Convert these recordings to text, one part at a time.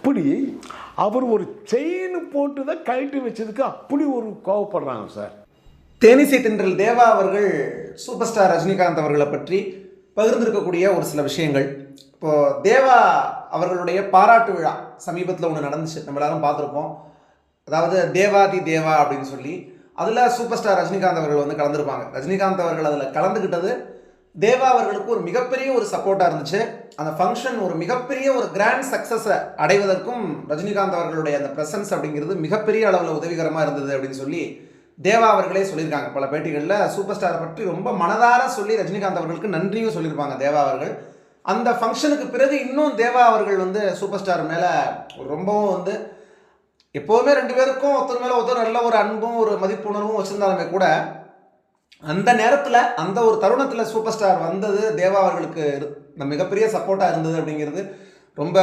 அப்படி அவர் ஒரு செயின் போட்டு தான் கழட்டி வச்சதுக்கு அப்படி ஒரு கோவப்படுறாங்க சார். தேனிசை தென்றல் தேவா அவர்கள் சூப்பர் ஸ்டார் ரஜினிகாந்த் அவர்களை பற்றி பகிர்ந்திருக்கக்கூடிய ஒரு சில விஷயங்கள். இப்போது தேவா அவர்களுடைய பாராட்டு விழா சமீபத்தில் ஒன்று நடந்துச்சு. நம்ம எல்லாரும் பார்த்துருப்போம். அதாவது தேவாதி தேவா அப்படின்னு சொல்லி. அதில் சூப்பர் ஸ்டார் ரஜினிகாந்த் அவர்கள் வந்து கலந்துருப்பாங்க. ரஜினிகாந்த் அவர்கள் அதில் கலந்துக்கிட்டது தேவா அவர்களுக்கு ஒரு மிகப்பெரிய ஒரு சப்போர்ட்டாக இருந்துச்சு. அந்த ஃபங்க்ஷன் ஒரு மிகப்பெரிய ஒரு கிராண்ட் சக்ஸஸை அடைவதற்கும் ரஜினிகாந்த் அவர்களுடைய அந்த ப்ரெசன்ஸ் அப்படிங்கிறது மிகப்பெரிய அளவில் உதவிகரமாக இருந்தது அப்படின்னு சொல்லி தேவா அவர்களே சொல்லியிருக்காங்க. பல பேட்டிகளில் சூப்பர் ஸ்டாரை பற்றி ரொம்ப மனதார சொல்லி ரஜினிகாந்த் அவர்களுக்கு நன்றியும் சொல்லியிருப்பாங்க தேவா அவர்கள். அந்த ஃபங்க்ஷனுக்கு பிறகு இன்னும் தேவா அவர்கள் வந்து சூப்பர் ஸ்டார் மேலே ரொம்பவும் வந்து எப்போதுமே ரெண்டு பேருக்கும் ஒருத்தர் மேலே ஒருத்தர் நல்ல ஒரு அன்பும் ஒரு மதிப்புணர்வும் வச்சுருந்தாலுமே கூட அந்த நேரத்தில் அந்த ஒரு தருணத்தில் சூப்பர் ஸ்டார் வந்தது தேவா அவர்களுக்கு இரு- மிகப்பெரிய சப்போர்ட்டாக இருந்தது அப்படிங்கிறது ரொம்ப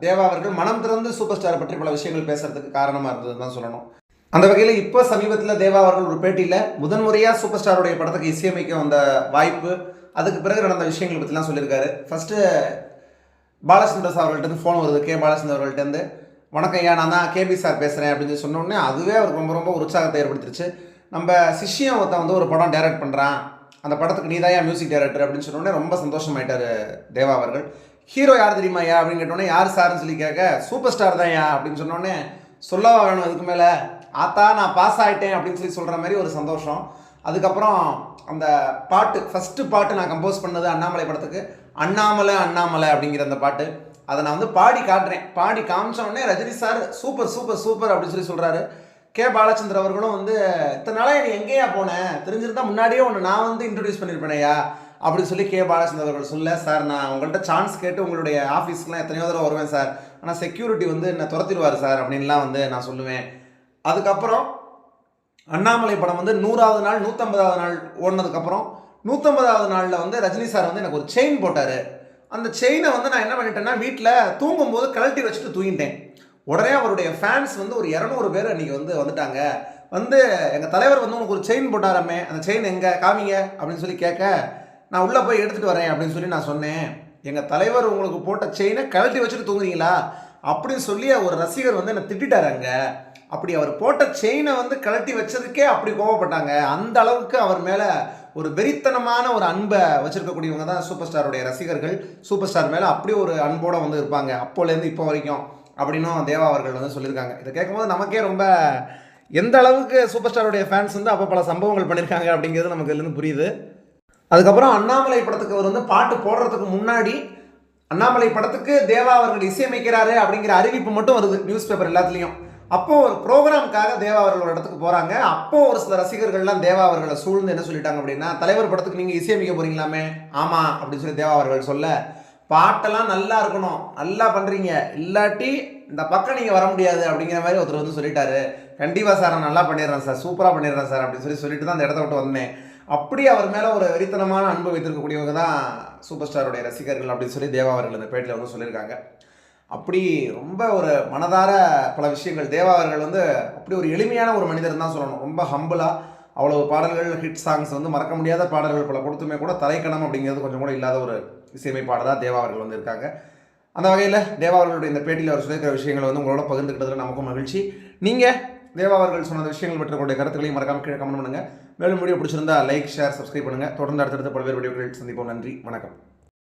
தேவா அவர்கள் மனம் திறந்து சூப்பர் ஸ்டார் பற்றி பல விஷயங்கள் பேசுறதுக்கு காரணமாக இருந்ததுன்னு தான் சொல்லணும். அந்த வகையில் இப்போ சமீபத்தில் தேவா அவர்கள் ஒரு பேட்டியில் முதன்முறையாக சூப்பர் ஸ்டாருடைய படத்துக்கு இசையமைக்க வந்த வாய்ப்பு அதுக்கு பிறகு நடந்த விஷயங்களை பற்றிலாம் சொல்லியிருக்காரு. ஃபஸ்ட்டு பாலச்சந்திரஸ் அவர்கள்ட்ட ஃபோன் வருது. கே பாலச்சந்திர அவர்கள்ட்டேருந்து வணக்கம் ஐயா நான் தான் கேபி சார் பேசுகிறேன் அப்படின்னு சொன்னோடனே அதுவே அவருக்கு ரொம்ப ரொம்ப உற்சாகத்தை ஏற்படுத்திருச்சு. நம்ம சிஷ்யம் ஒருத்தன் வந்து ஒரு படம் டைரக்ட் பண்ணுறான் அந்த படத்துக்கு நீ தான் மியூசிக் டைரக்டர் அப்படின்னு சொன்னோடனே ரொம்ப சந்தோஷமாயிட்டார் தேவா அவர்கள். ஹீரோ யார் தெரியுமா ஐயா அப்படின்னு கேட்டோடனே யார் சார்னு சொல்லி கேட்க சூப்பர் ஸ்டார் தான் ஐயா அப்படின்னு சொன்னோடனே சொல்லவா வேணும் அதுக்கு மேலே? ஆத்தா நான் பாஸ் ஆகிட்டேன் அப்படின்னு சொல்லி சொல்கிற மாதிரி ஒரு சந்தோஷம். அதுக்கப்புறம் அந்த பாட்டு ஃபஸ்ட்டு பாட்டு நான் கம்போஸ் பண்ணது அண்ணாமலை படத்துக்கு. அண்ணாமலை அண்ணாமலை அப்படிங்கிற அந்த பாட்டு. அதை நான் வந்து பாடி காட்டுறேன். பாடி காமிச்ச உடனே Rajini sir super super super அப்படின்னு சொல்லி சொல்கிறாரு கே பாலச்சந்திர அவர்களும் வந்து இத்தனை நாளாக நீ எங்கேயா போனேன் தெரிஞ்சிருந்தா முன்னாடியே ஒன்று நான் வந்து இன்ட்ரடியூஸ் பண்ணியிருப்பேனையா அப்படின்னு சொல்லி கே பாலச்சந்திர அவர்கள் சொல்ல சார் நான் உங்கள்கிட்ட சான்ஸ் கேட்டு உங்களுடைய ஆஃபீஸ்க்குலாம் எத்தனையோ தடவை வருவேன் சார். ஆனால் செக்யூரிட்டி வந்து என்னை துரத்திடுவார் சார் அப்படின்லாம் வந்து நான் சொல்லுவேன். அதுக்கப்புறம் அண்ணாமலை படம் வந்து நூறாவது நாள் நூற்றம்பதாவது நாள் ஓடினதுக்கப்புறம் நூற்றம்பதாவது நாளில் வந்து ரஜினி சார் வந்து எனக்கு ஒரு செயின் போட்டார். அந்த செயினை வந்து நான் என்ன பண்ணிட்டேன்னா வீட்டில் தூங்கும்போது கழட்டி வச்சுட்டு தூங்கிட்டேன். உடனே அவருடைய ஃபேன்ஸ் வந்து ஒரு இரநூறு பேர் அன்றைக்கி வந்து வந்துட்டாங்க. வந்து எங்கள் தலைவர் வந்து உனக்கு ஒரு செயின் போட்டாரமே அந்த செயின் எங்கே? காமிங்க அப்படின்னு சொல்லி கேட்க நான் உள்ளே போய் எடுத்துகிட்டு வரேன் அப்படின்னு சொல்லி நான் சொன்னேன். எங்கள் தலைவர் உங்களுக்கு போட்ட செயினை கழட்டி வச்சுட்டு தூங்குறீங்களா அப்படின்னு சொல்லி ஒரு ரசிகர் வந்து என்னை திட்டாரு அங்கே. அப்படி அவர் போட்ட செயினை வந்து கழட்டி வச்சதுக்கே அப்படி கோவப்பட்டாங்க. அந்த அளவுக்கு அவர் மேலே ஒரு வெறித்தனமான ஒரு அன்பை வச்சுருக்கக்கூடியவங்க தான் சூப்பர் ஸ்டாருடைய ரசிகர்கள். சூப்பர் ஸ்டார் மேலே அப்படி ஒரு அன்போடு வந்து இருப்பாங்க. அப்போலேருந்து இப்போ வரைக்கும். அப்படின்னும் தேவா அவர்கள் வந்து சொல்லியிருக்காங்க. இதை கேட்கும்போது நமக்கே ரொம்ப எந்த அளவுக்கு சூப்பர் ஸ்டாருடைய ஃபேன்ஸ் வந்து அப்போ பல சம்பவங்கள் பண்ணியிருக்காங்க அப்படிங்கிறது நமக்கு இதுலேருந்து புரியுது. அதுக்கப்புறம் அண்ணாமலை படத்துக்கு அவர் வந்து பாட்டு போடுறதுக்கு முன்னாடி அண்ணாமலை படத்துக்கு தேவா அவர்கள் இசையமைக்கிறாரு அப்படிங்கிற அறிவிப்பு மட்டும் வருது நியூஸ் பேப்பர் எல்லாத்துலேயும். அப்போ ஒரு ப்ரோக்ராம்க்காக தேவா அவர்கள் ஒரு இடத்துக்கு போகிறாங்க அப்போ ஒரு சில ரசிகர்கள்லாம் தேவா அவர்களை சூழ்ந்து என்ன சொல்லிட்டாங்க அப்படின்னா தலைவர் படத்துக்கு நீங்கள் இசையமைக்க போறீங்களாமே? ஆமாம் அப்படின்னு சொல்லி தேவா அவர்கள் சொல்ல பாட்டெல்லாம் நல்லா இருக்கணும். நல்லா பண்ணுறீங்க இல்லாட்டி இந்த பக்கம் நீங்கள் வர முடியாது அப்படிங்கிற மாதிரி ஒருத்தர் வந்து சொல்லிட்டாரு. கண்டிப்பாக சார் நான் நல்லா பண்ணிடுறேன் சார் சூப்பராக பண்ணிடுறேன் சார் அப்படின்னு சொல்லி சொல்லிட்டு தான் அந்த இடத்த விட்டு வந்தேன். அப்படி அவர் மேலே ஒரு வெறித்தனமான அன்பு வைத்திருக்கக்கூடியவங்க தான் சூப்பர் ஸ்டாருடைய ரசிகர்கள் அப்படின்னு சொல்லி தேவா அவர்கள் இந்த பேட்டில் வந்து சொல்லியிருக்காங்க. அப்படி ரொம்ப ஒரு மனதார பல விஷயங்கள். தேவா அவர்கள் வந்து அப்படி ஒரு எளிமையான ஒரு மனிதர் தான் சொல்லணும். ரொம்ப ஹம்பிளாக அவ்வளோ பாடல்கள் ஹிட் சாங்ஸ் வந்து மறக்க முடியாத பாடல்கள் பல கொடுத்துமே கூட தலைக்கணம் அப்படிங்கிறது கொஞ்சம் கூட இல்லாத ஒரு இசையமைப்பாளராக தேவா அவர்கள் வந்து இருக்காங்க. அந்த வகையில் தேவா அவர்களுடைய இந்த பேட்டியில் அவர் சொல்லியிருக்கிற விஷயங்களை வந்து உங்களோட பகிர்ந்துக்கிட்டதில் நமக்கும் மகிழ்ச்சி. நீங்கள் தேவா அவர்கள் சொன்ன விஷயங்கள் பற்றி உங்களுடைய கருத்துக்களையும் மறக்காம கீழே கமெண்ட் பண்ணுங்கள் மேலும் வீடியோ பிடிச்சிருந்தா லைக் ஷேர் சப்ஸ்கிரைப் பண்ணுங்கள் தொடர்ந்து அடுத்தடுத்த பல்வேறு வீடியோக்கள் சந்திப்போம். நன்றி. வணக்கம்.